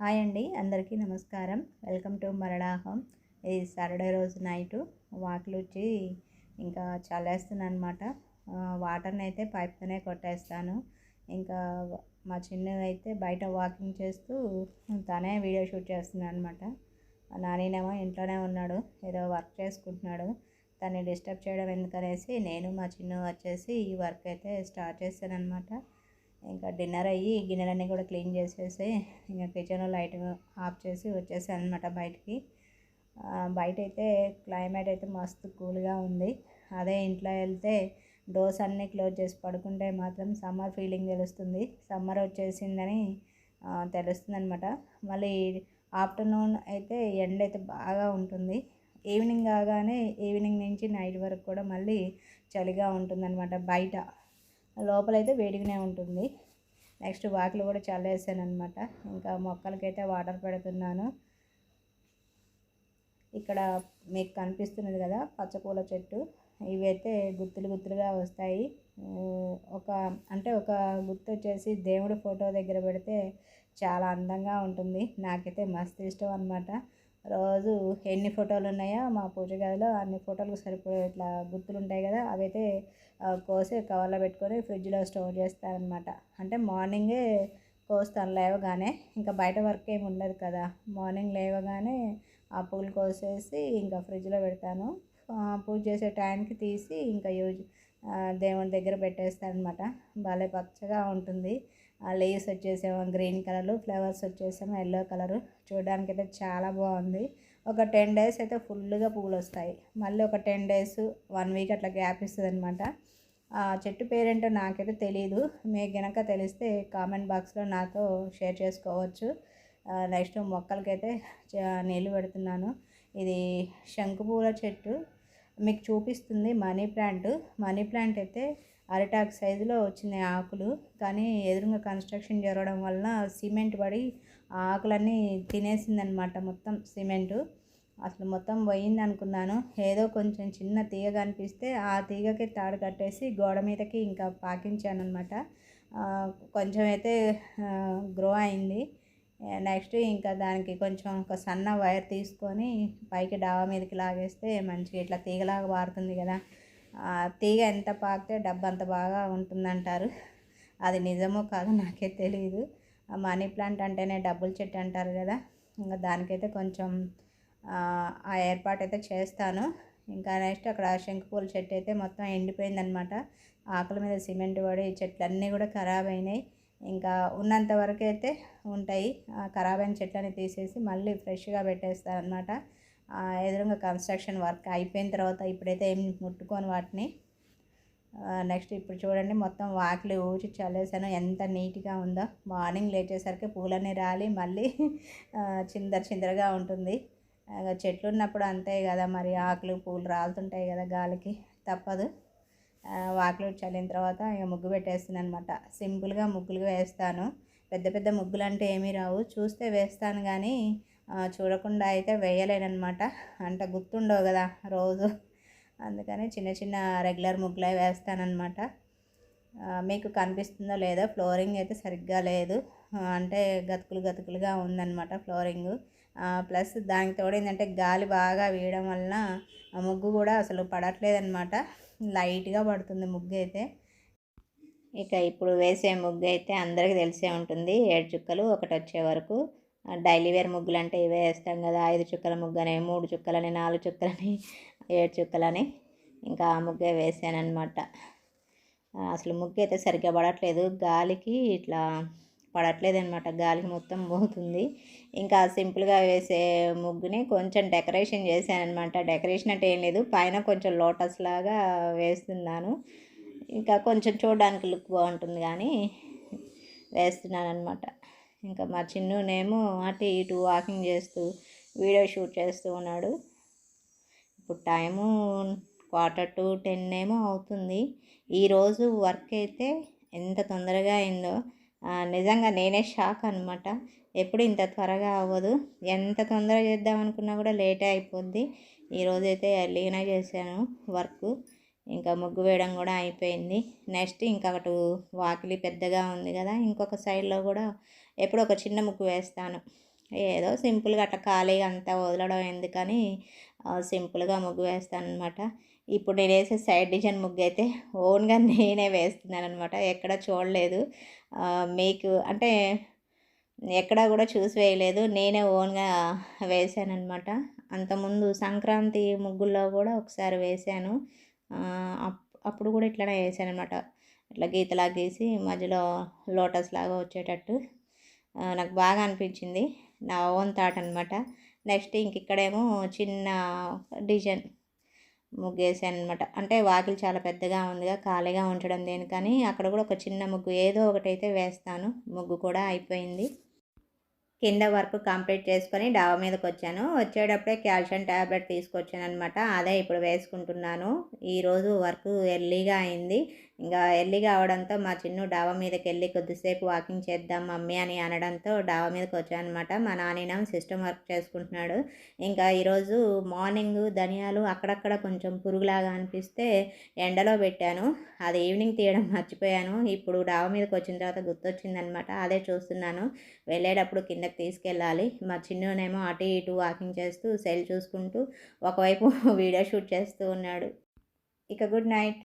Hi అండి అందరికీ నమస్కారం. వెల్కమ్ టు మరణాహం. ఇది సాటర్డే రోజు నైటు. వాకిలు వచ్చి ఇంకా చల్లేస్తున్నాను అనమాట వాటర్ని అయితే పైప్తోనే కొట్టేస్తాను. ఇంకా మా చిన్నవి అయితే బయట వాకింగ్ చేస్తూ తనే వీడియో షూట్ చేస్తున్నాను అనమాట నానేనేమో ఇంట్లోనే ఉన్నాడు. ఏదో వర్క్ చేసుకుంటున్నాడు. తన్ని డిస్టర్బ్ చేయడం ఎందుకనేసి నేను మా చిన్న వచ్చేసి ఈ వర్క్ అయితే స్టార్ట్ చేశాను అనమాట ఇంకా డిన్నర్ అయ్యి గిన్నెలన్నీ కూడా క్లీన్ చేసేసి ఇంకా కిచెన్లో లైట్ ఆఫ్ చేసి వచ్చేసాను అనమాట బయటికి. బయట అయితే క్లైమేట్ అయితే మస్తు కూల్గా ఉంది. అదే ఇంట్లో వెళ్తే డోర్స్ అన్నీ క్లోజ్ చేసి పడుకుంటే మాత్రం సమ్మర్ ఫీలింగ్ తెలుస్తుంది. సమ్మర్ వచ్చేసిందని తెలుస్తుంది అనమాట మళ్ళీ ఆఫ్టర్నూన్ అయితే ఎండ అయితే బాగా ఉంటుంది. ఈవినింగ్ కాగానే ఈవినింగ్ నుంచి నైట్ వరకు కూడా మళ్ళీ చలిగా ఉంటుందన్నమాట బయట. లోపలైతే వేడిగానే ఉంటుంది. నెక్స్ట్ వాకిలు కూడా చల్లేసాను అనమాట ఇంకా మొక్కలకైతే వాటర్ పెడుతున్నాను. ఇక్కడ మీకు కనిపిస్తున్నది కదా పచ్చపూల చెట్టు. ఇవైతే గుత్తులు గుత్తులుగా వస్తాయి. ఒక అంటే ఒక గుత్తు వచ్చేసి దేవుడి ఫోటో దగ్గర పెడితే చాలా అందంగా ఉంటుంది. నాకైతే మస్తు ఇష్టం అనమాట రోజు ఎన్ని ఫోటోలు ఉన్నాయో మా పూజ గదిలో అన్ని ఫోటోలకు సరిపోయే ఇట్లా గుర్తులు ఉంటాయి కదా అవైతే కోసి కవర్లో పెట్టుకొని ఫ్రిడ్జ్లో స్టోర్ చేస్తానమాట అంటే మార్నింగే కోస్తాను లేవగానే. ఇంకా బయట వర్క్ ఏమి ఉండదు కదా. మార్నింగ్ లేవగానే ఆ పూలు కోసేసి ఇంకా ఫ్రిడ్జ్లో పెడతాను. పూజ చేసే టైంకి తీసి ఇంకా యూజ్ దేవుని దగ్గర పెట్టేస్తాను అనమాట భలే పచ్చగా ఉంటుంది. లేస్ లీవ్స్ వచ్చేసేమో గ్రీన్ కలర్ ఫ్లవర్స్ వచ్చేసేమో ఎల్లో కలర్ చూడడానికి అయితే చాలా బాగుంది. ఒక టెన్ డేస్ అయితే ఫుల్గా పువ్వులు వస్తాయి మళ్ళీ ఒక టెన్ డేస్ వన్ వీక్ అట్లా గ్యాప్ ఇస్తుంది అనమాట ఆ చెట్టు పేరేంటో నాకైతే తెలియదు మీకు గనక తెలిస్తే కామెంట్ బాక్స్లో నాతో షేర్ చేసుకోవచ్చు. నెక్స్ట్ మొక్కలకైతే నీళ్ళు పెడుతున్నాను. ఇది శంకుపూల చెట్టు. మీకు చూపిస్తుంది మనీ ప్లాంట్. మనీ ప్లాంట్ అయితే అరిటాక్ సైజులో వచ్చింది ఆకులు. కానీ ఎదురుగా కన్స్ట్రక్షన్ జరగడం వలన సిమెంట్ పడి ఆ ఆకులన్నీ తినేసిందనమాట మొత్తం సిమెంటు. అసలు మొత్తం పోయింది అనుకున్నాను. ఏదో కొంచెం చిన్న తీగ కనిపిస్తే ఆ తీగకి తాడు కట్టేసి గోడ మీదకి ఇంకా పాకించాను అనమాట కొంచెం అయితే గ్రో అయింది. నెక్స్ట్ ఇంకా దానికి కొంచెం ఒక సన్న వైర్ తీసుకొని పైకి డాబా మీదకి లాగేస్తే మంచిగా ఇట్లా తీగలాగా పారుతుంది కదా. తీగ ఎంత పాకితే డబ్బు అంత బాగా ఉంటుందంటారు. అది నిజమో కాదో నాకే తెలియదు మనీ ప్లాంట్ అంటేనే డబ్బుల చెట్టు అంటారు కదా. ఇంకా దానికైతే కొంచెం ఆ ఏర్పాటు అయితే చేస్తాను. ఇంకా నెక్స్ట్ అక్కడ శంకుపూల చెట్టు అయితే మొత్తం ఎండిపోయిందనమాట. ఆకుల మీద సిమెంట్ పడి చెట్లన్నీ కూడా ఖరాబ్ అయినాయి ఇంకా ఉన్నంత వరకు అయితే ఉంటాయి. ఆ ఖరాబ్ అయిన చెట్లని తీసేసి మళ్ళీ ఫ్రెష్గా పెట్టేస్తారనమాట. ఎదురుగా కన్స్ట్రక్షన్ వర్క్ అయిపోయిన తర్వాత ఇప్పుడైతే ఏం ముట్టుకొని వాటిని. నెక్స్ట్ ఇప్పుడు చూడండి మొత్తం వాకిలి ఊచి చల్లేసాను. ఎంత నీట్గా ఉందో. మార్నింగ్ లేచేసరికి పూలన్నీ రాలి మళ్ళీ చిందర చిందరగా ఉంటుంది. చెట్లు ఉన్నప్పుడు అంతే కదా మరి ఆకులు పూలు రాలుతుంటాయి కదా గాలికి. తప్పదు. వాకిలి చల్లిన తర్వాత ఇక ముగ్గు పెట్టేస్తాను అనమాట సింపుల్గా ముగ్గులు వేస్తాను. పెద్ద పెద్ద ముగ్గులు అంటే ఏమీ రావు. చూస్తే వేస్తాను కానీ చూడకుండా అయితే వేయలేనమాట అంట గుర్తుండవు కదా రోజు. అందుకని చిన్న చిన్న రెగ్యులర్ ముగ్గులే వేస్తానన్నమాట. మీకు కనిపిస్తుందో లేదో ఫ్లోరింగ్ అయితే సరిగ్గా లేదు. అంటే గతుకులు గతుకులుగా ఉందన్నమాట ఫ్లోరింగ్. ప్లస్ దానికి తోడు ఏంటంటే గాలి బాగా వేయడం వలన ఆ ముగ్గు కూడా అసలు పడట్లేదన్నమాట. లైట్గా పడుతుంది ముగ్గు అయితే. ఇక ఇప్పుడు వేసే ముగ్గు అయితే అందరికీ తెలిసే ఉంటుంది. ఏడు చుక్కలు ఒకటి వచ్చే వరకు. డైలీ వేర్ ముగ్గులు అంటే ఇవే వేస్తాం కదా. ఐదు చుక్కల ముగ్గని మూడు చుక్కలని నాలుగు చుక్కలని ఏడు చుక్కలని ఇంకా ఆ ముగ్గే వేసానమాట అసలు ముగ్గు అయితే సరిగ్గా పడట్లేదు. గాలికి ఇట్లా పడట్లేదు అనమాట గాలికి మొత్తం పోతుంది. ఇంకా సింపుల్గా వేసే ముగ్గుని కొంచెం డెకరేషన్ చేశానమాట డెకరేషన్ అంటే ఏం లేదు. పైన కొంచెం లోటస్ లాగా వేస్తున్నాను. ఇంకా కొంచెం చూడడానికి లుక్ బాగుంటుంది కానీ వేస్తున్నాను అనమాట ఇంకా మా చిన్నునేమో అటు ఇటు వాకింగ్ చేస్తూ వీడియో షూట్ చేస్తూ ఉన్నాడు. ఇప్పుడు టైము క్వార్టర్ టు టెన్ ఏమో అవుతుంది ఈరోజు వర్క్ అయితే ఎంత తొందరగా అయిందో నిజంగా నేనే షాక్ అనమాట ఎప్పుడు ఇంత త్వరగా అవ్వదు. ఎంత తొందరగా చేద్దాం అనుకున్నా కూడా లేటే అయిపోద్ది. ఈరోజు అయితే ఎర్లీగానే చేశాను వర్క్. ఇంకా ముగ్గు వేయడం కూడా అయిపోయింది. నెక్స్ట్ ఇంకా అటు వాకిలి పెద్దగా ఉంది కదా ఇంకొక సైడ్లో కూడా ఎప్పుడు ఒక చిన్న ముగ్గు వేస్తాను. ఏదో సింపుల్గా అట్లా ఖాళీగా అంతా వదలడం ఎందుకని సింపుల్గా ముగ్గు వేస్తాను అనమాట ఇప్పుడు నేను వేసే సైడ్ డిజైన్ ముగ్గు అయితే ఓన్గా నేనే వేస్తున్నాను అనమాట ఎక్కడ చూడలేదు. మీకు అంటే ఎక్కడా కూడా చూసి వేయలేదు. నేనే ఓన్గా వేసాను అనమాట అంతకుముందు సంక్రాంతి ముగ్గుల్లో కూడా ఒకసారి వేసాను. అప్- అప్పుడు కూడా ఇట్లానే వేసాను అనమాట ఇట్లా గీతలా గీసి మధ్యలో లోటస్ లాగా వచ్చేటట్టు. నాకు బాగా అనిపించింది. నా ఓన్ థాట్ అనమాట నెక్స్ట్ ఇంక ఇక్కడేమో చిన్న డిజైన్ ముగ్గేసాను అనమాట అంటే వాకిలి చాలా పెద్దగా ఉందిగా ఖాళీగా ఉంచడం దేనికని అక్కడ కూడా ఒక చిన్న ముగ్గు ఏదో ఒకటి అయితే వేస్తాను. ముగ్గు కూడా అయిపోయింది. కింద వర్క్ కంప్లీట్ చేసుకొని డాబా మీదకి వచ్చాను వచ్చేటప్పుడే కాల్షియం ట్యాబ్లెట్ తీసుకొచ్చాను అనమాట అదే ఇప్పుడు వేసుకుంటున్నాను. ఈరోజు వర్క్ ఎర్లీగా అయింది. ఇంకా ఎర్లీగా అవడంతో మా చిన్ను డాబా మీదకి వెళ్ళి కొద్దిసేపు వాకింగ్ చేద్దాం మమ్మీ అని అనడంతో డాబా మీదకి వచ్చాను అనమాట మా నానినం సిస్టమ్ వర్క్ చేసుకుంటున్నాడు. ఇంకా ఈరోజు మార్నింగ్ ధనియాలు అక్కడక్కడ కొంచెం పురుగులాగా అనిపిస్తే ఎండలో పెట్టాను. అది ఈవినింగ్ తీయడం మర్చిపోయాను. ఇప్పుడు డాబా మీదకి వచ్చిన తర్వాత గుర్తొచ్చిందనమాట అదే చూస్తున్నాను. వెళ్ళేటప్పుడు కింద దగ్గరికి తీసుకెళ్ళాలి. మా చిన్నోనేమో అటు ఇటు వాకింగ్ చేస్తూ సెల్ చూసుకుంటూ ఒకవైపు వీడియో షూట్ చేస్తూ ఉన్నాడు. ఇక గుడ్ నైట్.